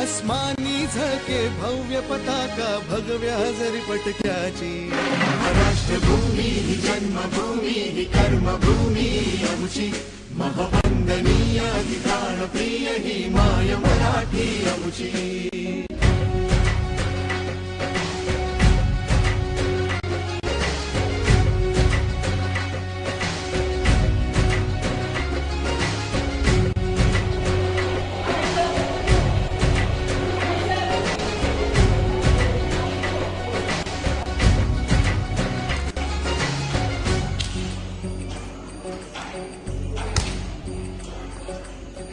अस्मानी झळके भव्य पताका भगव्या जरी पटक्याची राष्ट्रभूमी ही जन्मभूमी ही कर्मभूमी अमुची महवंदनीय अति प्राणप्रिय ही माय मराठी अमुची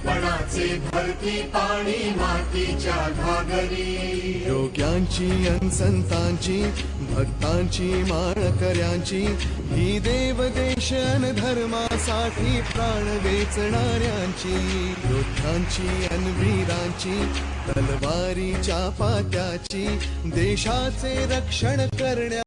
एकपणाचे भरती पाणी मातीच्या घागरी. योग्यांची अनसंतांची भक्तांची, माळकऱ्यांची, ही धर्मासाठी प्राण वेचणाऱ्यांची. योद्ध्यांची अनवीरांची तलवारीच्या पात्याची, देशाचे रक्षण करण्या